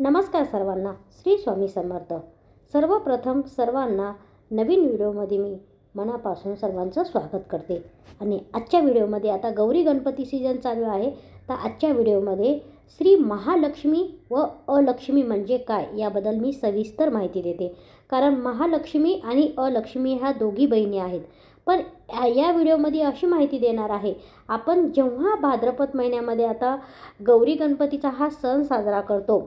नमस्कार सर्वांना श्री स्वामी समर्थ. सर्वप्रथम सर्वांना नवीन व्हिडिओमध्ये मी मनापासून सर्वांचं स्वागत करते. आणि आजच्या व्हिडिओमध्ये आता गौरी गणपती सीझन चालू आहे. तर आजच्या व्हिडिओमध्ये श्री महालक्ष्मी व अलक्ष्मी म्हणजे काय याबद्दल मी सविस्तर माहिती देते. कारण महालक्ष्मी आणि अलक्ष्मी ह्या दोघी बहिणी आहेत. पण या व्हिडिओमध्ये अशी माहिती देणार आहे. आपण जेव्हा भाद्रपद महिन्यामध्ये आता गौरी गणपतीचा हा सण साजरा करतो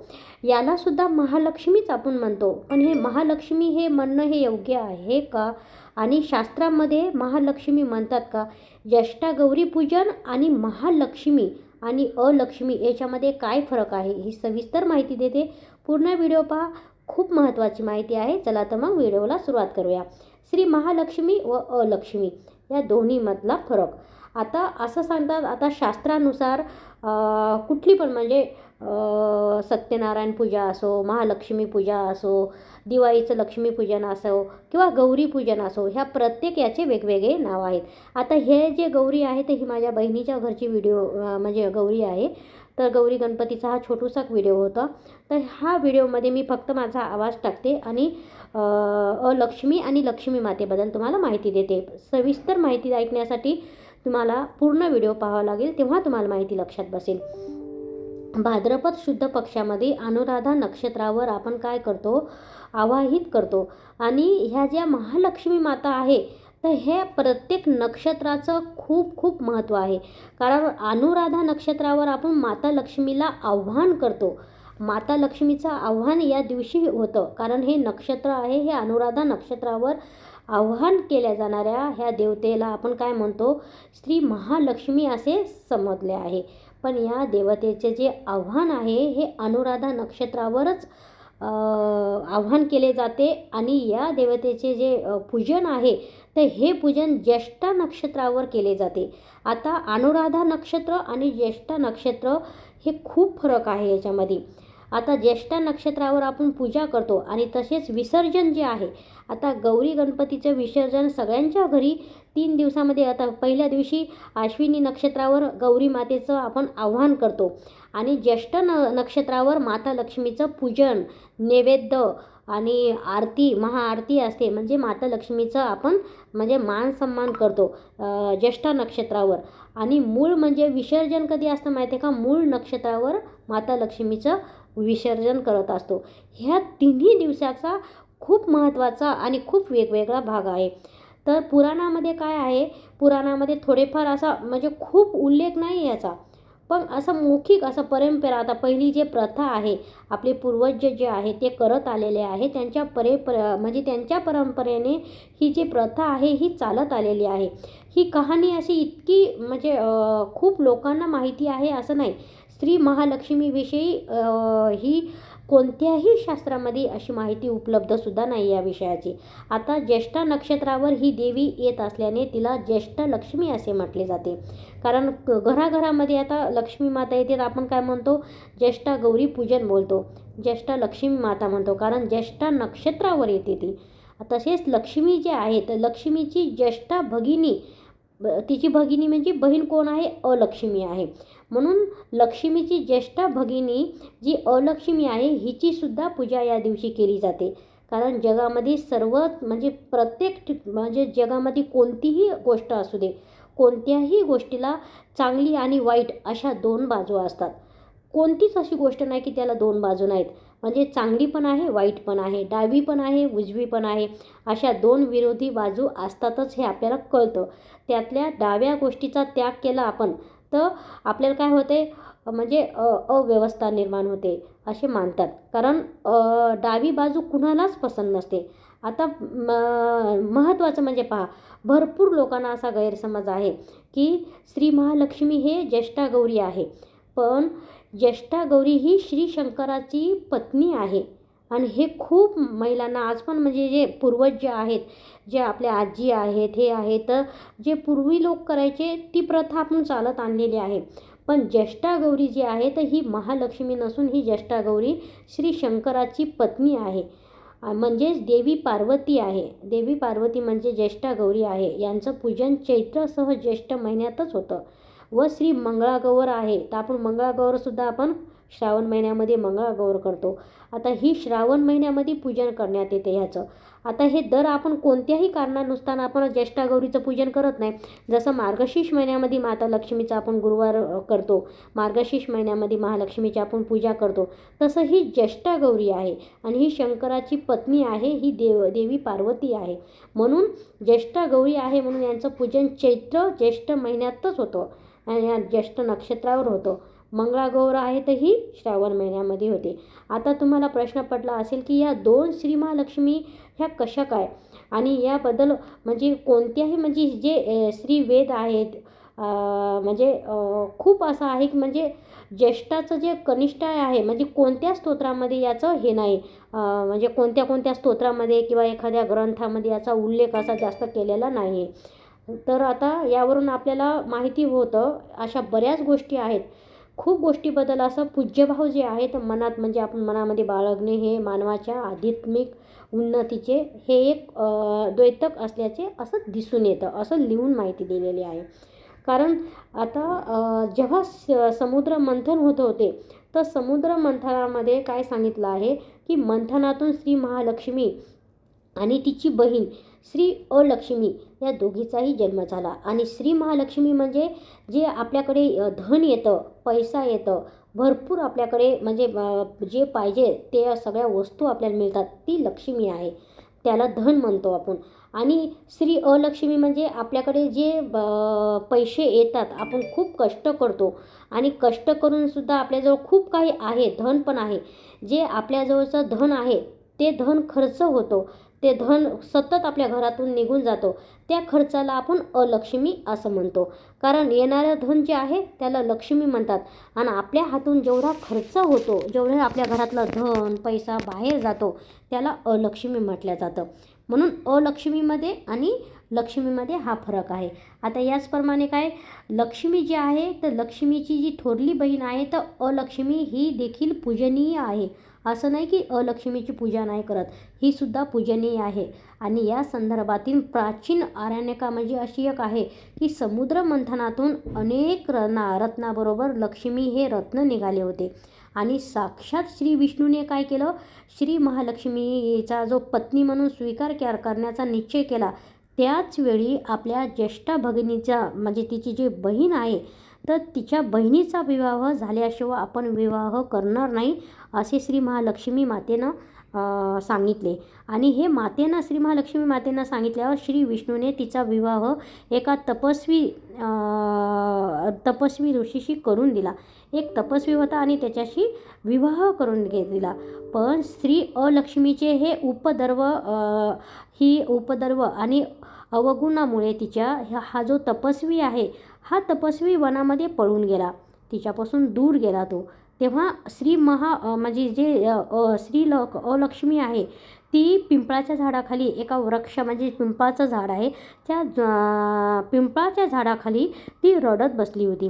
यालासुद्धा महालक्ष्मीच आपण म्हणतो. पण हे महालक्ष्मी हे म्हणणं हे योग्य आहे का? आणि शास्त्रामध्ये महालक्ष्मी म्हणतात का? ज्येष्ठा गौरी पूजन आणि महालक्ष्मी आणि अलक्ष्मी याच्यामध्ये काय फरक आहे ही सविस्तर माहिती देते. पूर्ण व्हिडिओ पहा. खूप महत्त्वाची माहिती आहे. चला तर मग व्हिडिओला सुरुवात करूया. श्री महालक्ष्मी व अलक्ष्मी या दोन्हीमधला फरक. आता असं सांगतात आता शास्त्रानुसार कुठली पण म्हणजे सत्यनारायण पूजा असो महालक्ष्मी पूजा असो दिवाळीचं लक्ष्मीपूजन असो किंवा गौरी पूजन असो ह्या प्रत्येक याचे वेगवेगळे नाव आहेत. आता हे जे गौरी आहे ते ही माझ्या बहिणीच्या घरची व्हिडिओ म्हणजे गौरी आहे. तर गौरी गणपतीचा हा छोटूसा व्हिडिओ होता. तर ह्या व्हिडिओमध्ये मी फक्त माझा आवाज टाकते आणि अलक्ष्मी आणि लक्ष्मी मातेबद्दल तुम्हाला माहिती देते. सविस्तर माहिती ऐकण्यासाठी तुम्हाला पूर्ण व्हिडिओ पाहावा लागेल तेव्हा तुम्हाला माहिती लक्षात बसेल. भाद्रपद शुद्ध पक्षामध्ये अनुराधा नक्षत्रावर आपण काय करतो? आवाहित करतो. आणि ह्या ज्या महालक्ष्मी माता आहे तर हे प्रत्येक नक्षत्राचं खूप खूप महत्त्व आहे. कारण अनुराधा नक्षत्रावर आपण माता लक्ष्मीला आव्हान करतो. माता लक्ष्मीचं आव्हान या दिवशी होतं. कारण हे नक्षत्र आहे हे अनुराधा नक्षत्रावर आव्हान केल्या जाणाऱ्या ह्या देवतेला आपण काय म्हणतो? स्त्री महालक्ष्मी असे समजले आहे. पण या देवतेचे जे आव्हान आहे हे अनुराधा नक्षत्रावरच आव्हान केले जाते. आणि या देवतेचे जे पूजन आहे तर हे पूजन ज्येष्ठा नक्षत्रावर केले जाते. आता अनुराधा नक्षत्र आणि ज्येष्ठा नक्षत्र हे खूप फरक आहे याच्यामध्ये. आता ज्येष्ठा नक्षत्रावर आपण पूजा करतो आणि तसेच विसर्जन जे आहे आता गौरी गणपतीचं विसर्जन सगळ्यांच्या घरी तीन दिवसामध्ये आता पहिल्या दिवशी अश्विनी नक्षत्रावर गौरी मातेचं आपण आव्हान करतो. आणि ज्येष्ठ न नक्षत्रावर माता लक्ष्मीचं पूजन नैवेद्य आणि आरती महाआरती असते. म्हणजे माता लक्ष्मीचं आपण म्हणजे मान सन्मान करतो ज्येष्ठा नक्षत्रावर. आणि मूळ म्हणजे विसर्जन कधी असतं माहिती आहे का? मूळ नक्षत्रावर माता लक्ष्मीचं विसर्जन करत असतो. ह्या तिन्ही दिवसाचा खूप महत्त्वाचा आणि खूप वेगवेगळा भाग आहे. तर पुराणामध्ये काय आहे? पुराणामध्ये थोडेफार असा म्हणजे खूप उल्लेख नाही याचा. पण असं मौखिक असं परंपरा आता पहिली जे प्रथा आहे आपले पूर्वज जे आहे ते करत आलेले आहे त्यांच्या परे पर म्हणजे त्यांच्या परंपरेने ही जी प्रथा आहे ही चालत आलेली आहे. ही कहाणी अशी इतकी म्हणजे खूप लोकांना माहिती आहे असं नाही. स्त्री महालक्ष्मीविषयी ही कोणत्याही शास्त्रामध्ये अशी माहिती उपलब्धसुद्धा नाही या विषयाची. आता ज्येष्ठा नक्षत्रावर ही देवी येत असल्याने तिला ज्येष्ठ लक्ष्मी असे म्हटले जाते. कारण घराघरामध्ये आता लक्ष्मी माता येते तर आपण काय म्हणतो? ज्येष्ठा गौरी पूजन बोलतो. ज्येष्ठा लक्ष्मी माता म्हणतो. कारण ज्येष्ठा नक्षत्रावर येते ती. तसेच लक्ष्मी जे आहे तर लक्ष्मीची ज्येष्ठा भगिनी तिची भगिनी म्हणजे बहीण कोण आहे? अलक्ष्मी आहे. म्हणून लक्ष्मीची ज्येष्ठा भगिनी जी अलक्ष्मी आहे हिचीसुद्धा पूजा या दिवशी केली जाते. कारण जगामध्ये सर्व म्हणजे प्रत्येक म्हणजे जगामध्ये कोणतीही गोष्ट असू दे कोणत्याही गोष्टीला चांगली आणि वाईट अशा दोन बाजू असतात. कोणतीच अशी गोष्ट नाही की त्याला दोन बाजू नाहीत. म्हणजे चांगली पण आहे वाईट पण आहे डावी पण आहे उजवी पण आहे अशा दोन विरोधी बाजू असतातच हे आपल्याला कळतं. त्यातल्या डाव्या गोष्टीचा त्याग केला आपण तर आपल्याला काय होते म्हणजे अव्यवस्था निर्माण होते असे मानतात. कारण डावी बाजू कुणालाच पसंत नसते. आता महत्त्वाचं म्हणजे पहा भरपूर लोकांना असा गैरसमज आहे की श्री महालक्ष्मी हे ज्येष्ठा गौरी आहे. पण ज्येष्ठा गौरी ही श्री शंकराची पत्नी आहे. आणि हे खूप महिलांना आज पण म्हणजे जे पूर्वज जे आहेत जे आपल्या आजी आहेत हे आहेत जे पूर्वी लोक करायचे ती प्रथा आपण चालत आणलेली आहे. पण ज्येष्ठा गौरी जी आहे तर ही महालक्ष्मी नसून ही ज्येष्ठा गौरी श्री शंकराची पत्नी आहे. म्हणजेच देवी पार्वती आहे. देवी पार्वती म्हणजे ज्येष्ठा गौरी आहे. यांचं पूजन चैत्रसह ज्येष्ठ महिन्यातच होतं. व श्री मंगळागौर आहे. तर आपण मंगळागौरसुद्धा आपण श्रावण महिन्यामध्ये मंगळागौर करतो. आता ही श्रावण महिन्यामध्ये पूजन करण्यात येते ह्याचं. आता हे दर आपण कोणत्याही कारणानुसार आपण ज्येष्ठागौरीचं पूजन करत नाही. जसं मार्गशीर्ष महिन्यामध्ये माता लक्ष्मीचं आपण गुरुवार करतो. मार्गशीर्ष महिन्यामध्ये महालक्ष्मीची आपण पूजा करतो. तसं ही ज्येष्ठागौरी आहे आणि ही शंकराची पत्नी आहे ही देव देवी पार्वती आहे. म्हणून ज्येष्ठागौरी आहे म्हणून यांचं पूजन चैत्र ज्येष्ठ महिन्यातच होतं. आणि या ज्येष्ठ नक्षत्रावर होतं. मंगळागौर आहे तर ही श्रावण महिन्यामध्ये होते. आता तुम्हाला प्रश्न पडला असेल की या दोन श्री महालक्ष्मी ह्या कशा काय? आणि याबद्दल म्हणजे कोणत्याही म्हणजे जे श्रीवेद श्री वेद आहेत म्हणजे खूप असं आहे की म्हणजे ज्येष्ठाचं जे कनिष्ठ आहे म्हणजे कोणत्या स्तोत्रामध्ये याचं हे नाही? म्हणजे कोणत्या कोणत्या स्तोत्रामध्ये किंवा एखाद्या ग्रंथामध्ये याचा उल्लेख असा जास्त केलेला नाही. तर आता यावरून आपल्याला माहिती होतं अशा बऱ्याच गोष्टी आहेत. खूप गोष्टीबद्दल असं पूज्यभाव जे आहेत मनात म्हणजे आपण मनामध्ये बाळगणे हे मानवाच्या आध्यात्मिक उन्नतीचे हे एक द्वैतक असल्याचे असं दिसून येतं असं लिहून माहिती दिलेली आहे. कारण आता जेव्हा स समुद्र मंथन होत होते तर समुद्र मंथनामध्ये काय सांगितलं आहे की मंथनातून श्री महालक्ष्मी आणि तिची बहीण श्री अलक्ष्मी या दोघीचाही जन्म झाला. आणि श्री महालक्ष्मी म्हणजे जे आपल्याकडे धन येतं पैसा येतं भरपूर आपल्याकडे म्हणजे जे पाहिजे ते सगळ्या वस्तू आपल्याला मिळतात ती लक्ष्मी आहे. त्याला धन म्हणतो आपण. आणि श्री अलक्ष्मी म्हणजे आपल्याकडे जे ब पैसे येतात आपण खूप कष्ट करतो. आणि कष्ट करूनसुद्धा आपल्याजवळ खूप काही आहे धन पण आहे. जे आपल्याजवळचं धन आहे ते धन खर्च होतो. ते धन सतत आपल्या घरातून निघून जातो. त्या खर्चाला आपण अलक्ष्मी असं म्हणतो. कारण येणारं धन जे आहे त्याला लक्ष्मी म्हणतात. आणि आपल्या हातून जेवढा खर्च होतो जेवढं आपल्या घरातलं धन पैसा बाहेर जातो त्याला अलक्ष्मी म्हटलं जातं. म्हणून अलक्ष्मीमध्ये आणि लक्ष्मीमध्ये हा फरक आहे. आता याचप्रमाणे काय? लक्ष्मी जी आहे तर लक्ष्मीची जी थोरली बहीण आहे तर अलक्ष्मी ही देखील पूजनीय आहे. असं नाही की अलक्ष्मीची पूजा नाही करत. ही सुद्धा पूजनीय आहे. आणि या संदर्भातील प्राचीन आरण्यका म्हणजे अशी एक आहे की समुद्र मंथनातून अनेक रत्ना रत्नाबरोबर लक्ष्मी हे रत्न निघाले होते. आणि साक्षात श्री विष्णूने काय केलं? श्री महालक्ष्मीचा जो पत्नी म्हणून स्वीकार करण्याचा निश्चय केला. त्याच वेळी आपल्या ज्येष्ठा भगिनीचा म्हणजे तिची जी बहीण आहे तर तिच्या बहिणीचा विवाह झाल्याशिवाय आपण विवाह करणार नाही असे श्री महालक्ष्मी मातेनं सांगितले. आणि हे मातेनं श्री महालक्ष्मी मातेनं सांगितल्यावर श्री विष्णूने तिचा विवाह एका तपस्वी तपस्वी ऋषीशी करून दिला. एक तपस्वी होता आणि त्याच्याशी विवाह करून घे दिला. पण स्त्री अलक्ष्मीचे हे उपदर्व ही उपदर्व आणि अवगुणामुळे तिच्या ह्या- हा जो तपस्वी आहे हा तपस्वी वनामध्ये पळून गेला. तिच्यापासून दूर गेला तो. तेव्हा श्री महा म्हणजे जे अ, श्री ल अलक्ष्मी आहे ती पिंपळाच्या झाडाखाली एका वृक्ष म्हणजे पिंपळाचं झाड आहे त्या पिंपळाच्या झाडाखाली ती रडत बसली होती.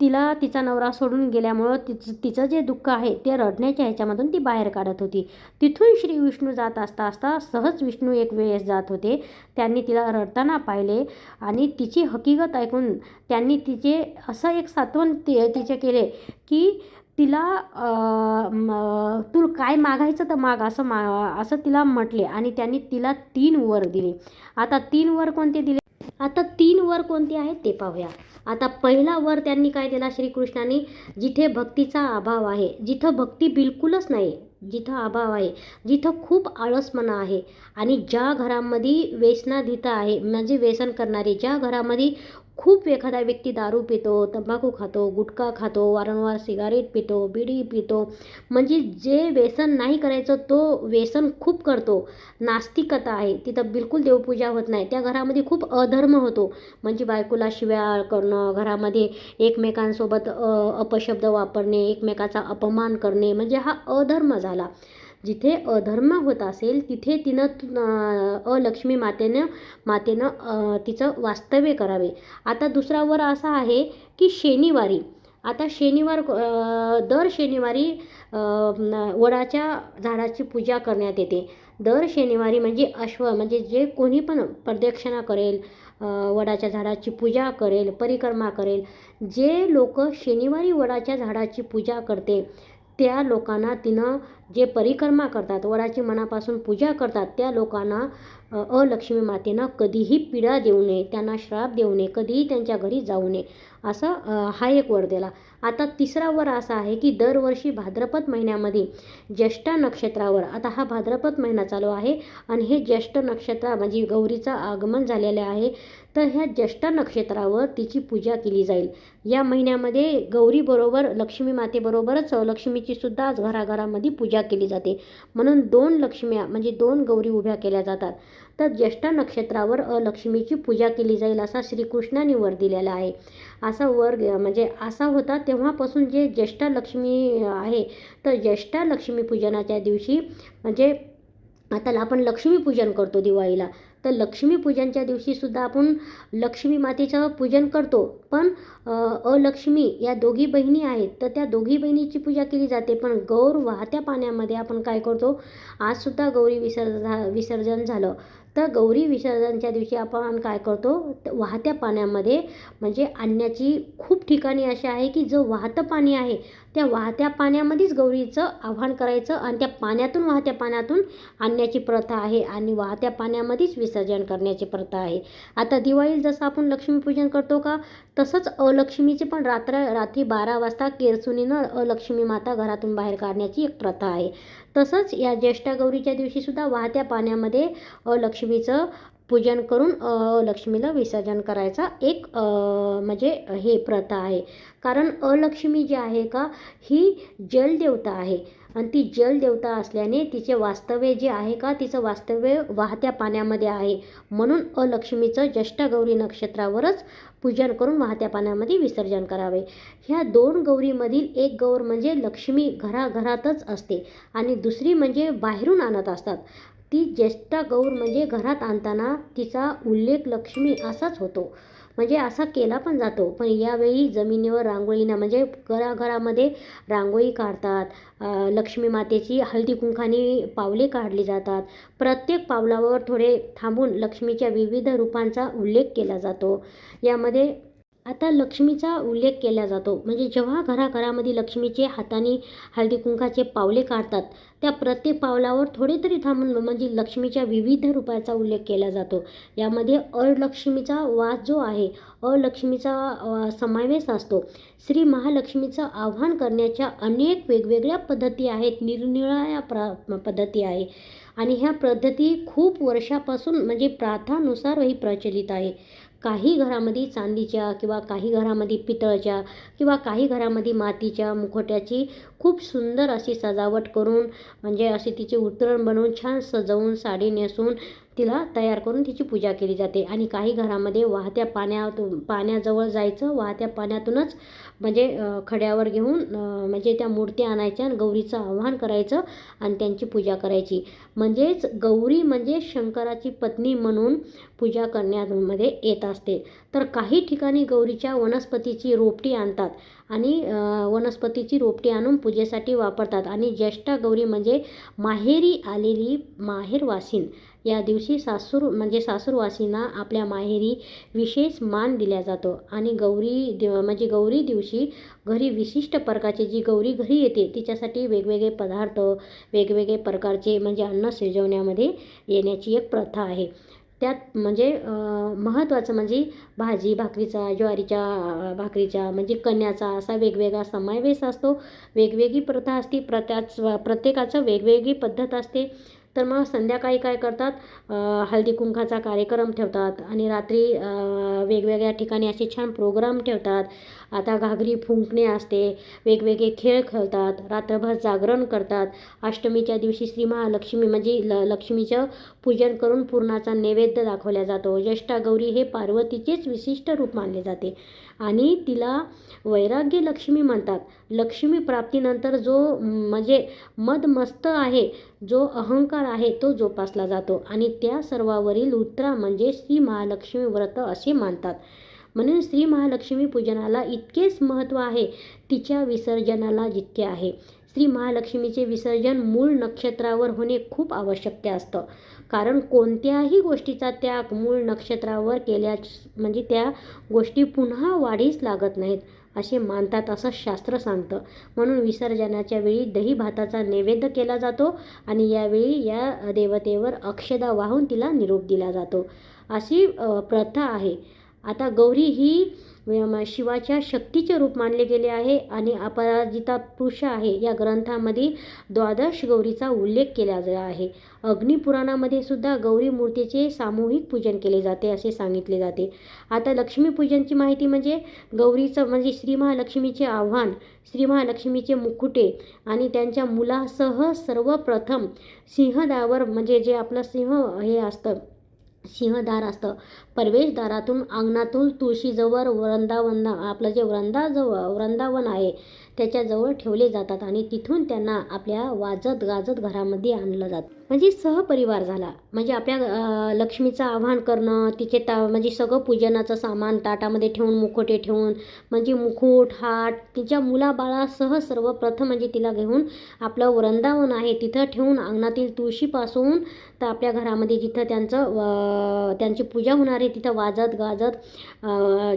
तिला तिचा नवरा सोडून गेल्यामुळं तिचं तिचं जे दुःख आहे ते रडण्याच्या ह्याच्यामधून ती बाहेर काढत होती. तिथून श्री विष्णू जात असता असता सहज विष्णू एक वेळेस जात होते. त्यांनी तिला रडताना पाहिले आणि तिची हकीकत ऐकून त्यांनी तिचे असं एक सात्वन ति तिचे केले की तिला तू काय मागायचं तर माग असं मा असं तिला म्हटले आणि त्यांनी तिला तीन वर दिले. आता तीन वर कोणते दिले? आता तीन वर कोणते आहेत ते पाहूया. आता पहिला वर त्यांनी काय दिला श्रीकृष्णाने? जिथे भक्तीचा अभाव आहे. जिथं भक्ती बिलकुलच नाही जिथं अभाव आहे जिथं खूप आळसपणा आहे. आणि ज्या घरामध्ये व्यसनाधीता आहे म्हणजे व्यसन करणारे ज्या घरामध्ये खूप एखादा व्यक्ती दारू पितो तंबाखू खातो गुटखा खातो वारंवार सिगारेट पितो बिडी पितो. म्हणजे जे व्यसन नाही करायचं तो व्यसन खूप करतो. नास्तिकता आहे. तिथं बिलकुल देवपूजा होत नाही. त्या घरामध्ये खूप अधर्म होतो. म्हणजे बायकोला शिव्या करणं घरामध्ये एकमेकांसोबत अपशब्द वापरणे एकमेकाचा अपमान करणे म्हणजे हा अधर्म झाला. जिथे अधर्म होत असेल तिथे तिनं अलक्ष्मी मातेनं मातेनं तिचं वास्तव्य करावे. आता दुसरा वर असा आहे की शनिवारी आता शनिवार दर शनिवारी वडाच्या झाडाची पूजा करण्यात येते. दर शनिवारी म्हणजे अश्व म्हणजे जे कोणी पण प्रदक्षिणा करेल वडाच्या झाडाची पूजा करेल परिक्रमा करेल जे लोक शनिवारी वडाच्या झाडाची पूजा करते त्या लोकांना तिनं जे परिक्रमा करतात वडाची मनापासून पूजा करतात त्या लोकांना अलक्ष्मी मातेनं कधीही पीडा देऊ नये त्यांना श्राप देऊ नये कधीही त्यांच्या घरी जाऊ नये असा हा एक वर दिला. आता तिसरा वर असा आहे की दरवर्षी भाद्रपद महिन्यामध्ये ज्येष्ठा नक्षत्रावर आता हा भाद्रपद महिना चालू आहे आणि हे ज्येष्ठ नक्षत्र म्हणजे गौरीचं आगमन झालेले आहे तर ह्या ज्येष्ठा नक्षत्रावर तिची पूजा केली जाईल. या महिन्यामध्ये गौरीबरोबर लक्ष्मी मातेबरोबरच लक्ष्मीची सुद्धा आज घराघरामध्ये पूजा केली जाते. म्हणून दोन लक्ष्म्या म्हणजे दोन गौरी उभ्या केल्या जातात. तर ज्येष्ठा नक्षत्रावर लक्ष्मीची पूजा केली जाईल असा श्रीकृष्णाने वर दिलेला आहे. असा वर म्हणजे असा होता तेव्हापासून जे ज्येष्ठा लक्ष्मी आहे तर ज्येष्ठा लक्ष्मी पूजनाच्या दिवशी म्हणजे आता आपण लक्ष्मीपूजन करतो दिवाळीला. तर लक्ष्मीपूजनच्या दिवशीसुद्धा आपण लक्ष्मी मातेचं पूजन करतो. पण अलक्ष्मी या दोघी बहिणी आहेत तर त्या दोघी बहिणीची पूजा केली जाते. पण गौर वाहत्या पाण्यामध्ये आपण काय करतो? आजसुद्धा गौरी विसर्जा विसर्जन झालं. तर गौरी विसर्जनच्या दिवशी आपण काय करतो? तर वाहत्या पाण्यामध्ये म्हणजे आणण्याची खूप ठिकाणी असे आहे की जो वाहतं पाणी आहे त्या वाहत्या पाण्यामध्येच गौरीचं आव्हान करायचं आणि त्या पाण्यातून वाहत्या पाण्यातून आणण्याची प्रथा आहे आणि वाहत्या पाण्यामध्येच विसर्जन करण्याची प्रथा आहे. आता दिवाळीत जसं आपण लक्ष्मीपूजन करतो का तसंच अलक्ष्मीचे पण रात्र रात्री बारा वाजता केरसुनीनं अलक्ष्मी माता घरातून बाहेर काढण्याची एक प्रथा आहे. तसंच या ज्येष्ठा गौरीच्या दिवशीसुद्धा वाहत्या पाण्यामध्ये अलक्ष्मीचं पूजन करून लक्ष्मीला विसर्जन करायचा एक म्हणजे हे प्रथा आहे. कारण अलक्ष्मी जी आहे का ही जलदेवता आहे. आणि ती जलदेवता असल्याने तिचे वास्तव्य जे आहे का तिचं वास्तव्य वाहत्या पाण्यामध्ये आहे. म्हणून अलक्ष्मीचं ज्येष्ठा गौरी नक्षत्रावरच पूजन करून वाहत्या पाण्यामध्ये विसर्जन करावे. ह्या दोन गौरीमधील एक गौर म्हणजे लक्ष्मी घराघरातच असते. आणि दुसरी म्हणजे बाहेरून आणत असतात. ती ज्येष्ठा गौर म्हणजे घरात आणताना तिचा उल्लेख लक्ष्मी असाच होतो. म्हणजे असा केला पण जातो. पण यावेळी जमिनीवर रांगोळीनं म्हणजे घराघरामध्ये रांगोळी काढतात. लक्ष्मी मातेची हळदी कुंकानी पावले काढली जातात. प्रत्येक पावलावर थोडे थांबून लक्ष्मीच्या विविध रूपांचा उल्लेख केला जातो. यामध्ये आता लक्ष्मीचा उल्लेख केला जातो. म्हणजे जेव्हा घराघरामध्ये लक्ष्मीचे हाताने हळदी कुंकाचे पावले काढतात त्या प्रत्येक पावलावर थोडे तरी थांबून म्हणजे लक्ष्मीच्या विविध रूपाचा उल्लेख केला जातो. यामध्ये अलक्ष्मीचा वास जो आहे अलक्ष्मीचा समावेश असतो. श्री महालक्ष्मीचं आव्हान करण्याच्या अनेक वेगवेगळ्या पद्धती आहेत निरनिराळ्या प्र पद्धती आहे. आणि ह्या पद्धती खूप वर्षापासून म्हणजे प्रार्थानुसारही प्रचलित आहे. काही घरामध्ये चांदीच्या किंवा काही घरामध्ये पितळच्या किंवा काही घरामध्ये मातीच्या मुखोट्याची खूप सुंदर अशी सजावट करून म्हणजे अशी तिचे उतरण बनवून छान सजवून साडी नेसून तिला तयार करून तिची पूजा केली जाते. आणि काही घरामध्ये वाहत्या पाण्यातून पाण्याजवळ जायचं. वाहत्या पाण्यातूनच म्हणजे खड्यावर घेऊन म्हणजे त्या मूर्त्या आणायच्या आणि गौरीचं आव्हान करायचं आणि त्यांची पूजा करायची. म्हणजेच गौरी म्हणजे शंकराची पत्नी म्हणून पूजा करण्यामध्ये येत असते. तर काही ठिकाणी गौरीच्या वनस्पतीची रोपटी आणतात. आणि वनस्पतीची रोपटी आणून पूजेसाठी वापरतात. आणि ज्येष्ठा गौरी म्हणजे माहेरी आलेली माहेरवासीन. या दिवशी सासूर म्हणजे सासूरवासींना आपल्या माहेरी विशेष मान दिला जातो. आणि गौरी दिव म्हणजे गौरी दिवशी घरी विशिष्ट प्रकारची जी गौरी घरी येते तिच्यासाठी वेगवेगळे पदार्थ वेगवेगळे प्रकारचे म्हणजे अन्न शिजवण्यामध्ये येण्याची एक प्रथा आहे. त्यात म्हणजे महत्त्वाचं म्हणजे भाजी भाकरीचा ज्वारीच्या भाकरीच्या म्हणजे कण्याचा असा वेगवेगळा समावेश असतो. वेगवेगळी प्रथा असते प्रत्याच प्रत्येकाचं वेगवेगळी पद्धत असते. तर मग संध्याकाळी काय करतात? हळदी कुंकाचा कार्यक्रम ठेवतात आणि रात्री वेगवेगळ्या ठिकाणी असे छान प्रोग्राम ठेवतात. आता घागरी फुंकणे असते वेगवेगळे खेळ खेळतात रात्रभर जागरण करतात. अष्टमीच्या दिवशी श्री महालक्ष्मी म्हणजे ल लक्ष्मीचं पूजन करून पूर्णाचा नैवेद्य दाखवला जातो. ज्येष्ठा गौरी हे पार्वतीचेच विशिष्ट रूप मानले जाते. आणि तिला वैराग्य लक्ष्मी म्हणतात. लक्ष्मी प्राप्तीनंतर जो म्हणजे मदमस्त आहे जो अहंकार आहे तो जोपासला जातो. आणि त्या सर्वावरील उत्तरा म्हणजे श्री महालक्ष्मी व्रत असे मानतात. म्हणून श्री महालक्ष्मी पूजनाला इतकेच महत्त्व आहे तिच्या विसर्जनाला जितके आहे. श्री महालक्ष्मीचे विसर्जन मूळ नक्षत्रावर होणे खूप आवश्यक असतं. कारण कोणत्याही गोष्टीचा त्याग मूळ नक्षत्रावर केल्या म्हणजे त्या गोष्टी पुन्हा वाढीस लागत नाहीत असे मानतात असं शास्त्र सांगतं. म्हणून विसर्जनाच्या वेळी दही भाताचा नैवेद्य केला जातो आणि यावेळी या देवतेवर अक्षदा वाहून तिला निरोप दिला जातो. अशी प्रथा आहे. आता गौरी ही शिवाच्या शक्तीचे रूप मानले गेले आहे आणि अपराजिता पुरुष आहे. या ग्रंथामध्ये द्वादश गौरीचा उल्लेख केला आहे. अग्निपुराणामध्ये सुद्धा गौरी मूर्तीचे सामूहिक पूजन केले जाते असे सांगितले जाते. आता लक्ष्मीपूजनची माहिती म्हणजे गौरीचं म्हणजे श्री महालक्ष्मीचे आव्हान श्री महालक्ष्मीचे मुकुटे आणि त्यांच्या मुलासह सर्वप्रथम सिंहदावर म्हणजे जे आपलं सिंह हे असतं सिंहदार असतं. प्रवेशदारातून अंगणातून तुळशीजवळ वृंदावन आपलं जे वृंदाजवळ वृंदावन आहे त्याच्याजवळ ठेवले जातात आणि तिथून त्यांना आपल्या वाजत गाजत घरामध्ये आणलं जातं. म्हणजे सहपरिवार झाला. म्हणजे आपल्या लक्ष्मीचं आवाहन करणं तिचे ता म्हणजे सगळं पूजनाचं सामान ताटामध्ये ठेवून मुखोटे ठेवून म्हणजे मुकुट हाट तिच्या मुलाबाळासह सर्वप्रथम म्हणजे तिला घेऊन आपलं वृंदावन आहे तिथं ठेवून अंगणातील तुळशीपासून तर आपल्या घरामध्ये जिथं त्यांचं त्यांची पूजा होणार आहे तिथं वाजत गाजत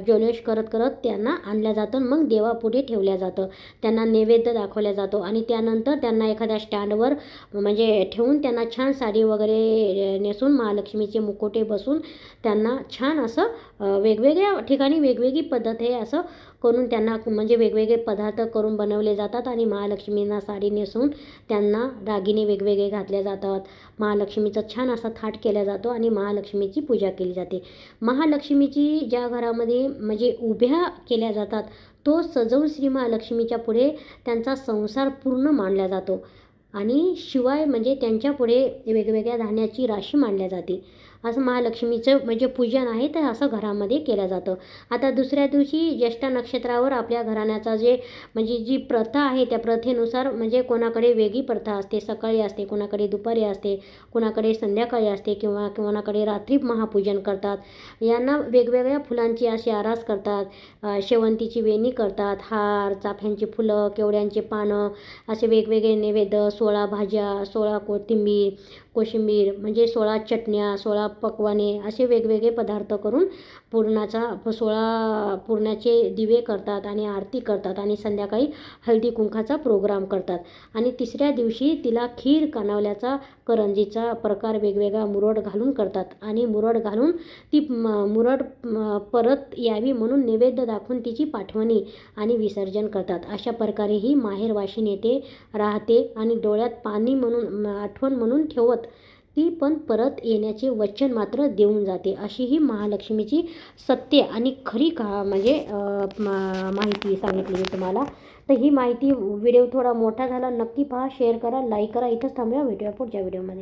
जल्लोष करत करत त्यांना आणल्या जातं मग देवापुढे ठेवल्या जातं. त्यांना नैवेद्य दाखवल्या जातो आणि त्यानंतर त्यांना एखाद्या स्टँडवर म्हणजे ठेवून त्यांना छान साडी वगैरे नेसून महालक्ष्मीचे मुकोटे बसून त्यांना छान असं वेगवेगळ्या ठिकाणी वेगवेगळी पद्धत आहे असं करून त्यांना म्हणजे वेगवेगळे पदार्थ करून बनवले जातात आणि महालक्ष्मींना साडी नेसून त्यांना दागिने वेगवेगळे घातले जातात. महालक्ष्मीचा छान असा थाट केला जातो आणि महालक्ष्मीची पूजा केली जाते. महालक्ष्मीची ज्या घरामध्ये म्हणजे उभ्या केल्या जातात तो सजवून श्री महालक्ष्मीच्या पुढे त्यांचा संसार पूर्ण मांडला जातो. आणि शिवाय म्हणजे त्यांच्यापुढे वेगवेगळ्या धान्याची राशी मांडल्या जाते. असं महालक्ष्मीचं म्हणजे पूजन आहे तर असं घरामध्ये केलं जातं. आता दुसऱ्या दिवशी ज्येष्ठ नक्षत्रावर आपल्या घराण्याचा जे म्हणजे जी प्रथा आहे त्या प्रथेनुसार म्हणजे कोणाकडे वेगळी प्रथा असते सकाळी असते कोणाकडे दुपारी असते कोणाकडे संध्याकाळी असते किंवा कोणाकडे रात्री महापूजन करतात. यांना वेगवेगळ्या फुलांची अशी आरास करतात शेवंतीची वेणी करतात हार चाफ्यांची फुलं केवड्यांचे पानं असे वेगवेगळे नैवेद्य सोळा भाज्या सोळा कोथिंबीर कोशिंबीर म्हणजे सोळा चटण्या सोळा पकवाने असे वेगवेगळे पदार्थ करून पुरणाचा सोळा पुरणाचे दिवे करतात आणि आरती करतात आणि संध्याकाळी हळदी कुंकाचा प्रोग्राम करतात. आणि तिसऱ्या दिवशी तिला खीर कानवल्याचा करंजीचा प्रकार वेगवेगळा मुरड घालून करतात आणि मुरड घालून ती मुरड परत यावी म्हणून नैवेद्य दाखवून तिची पाठवणी आणि विसर्जन करतात. अशा प्रकारे ही माहेरवाशीन येते राहते आणि डोळ्यात पाणी म्हणून आठवण म्हणून ठेवत ती पण परत येण्याचे वचन मात्र देऊन जाते. अशी ही महालक्ष्मीची सत्य आणि खरी का म्हणजे माहिती सांगितली मी तुम्हाला. तर ही माहिती व्हिडिओ थोडा मोठा झाला. नक्की पहा शेअर करा लाईक करा. इथंच थांबूया. भेटूया पुढच्या व्हिडिओमध्ये.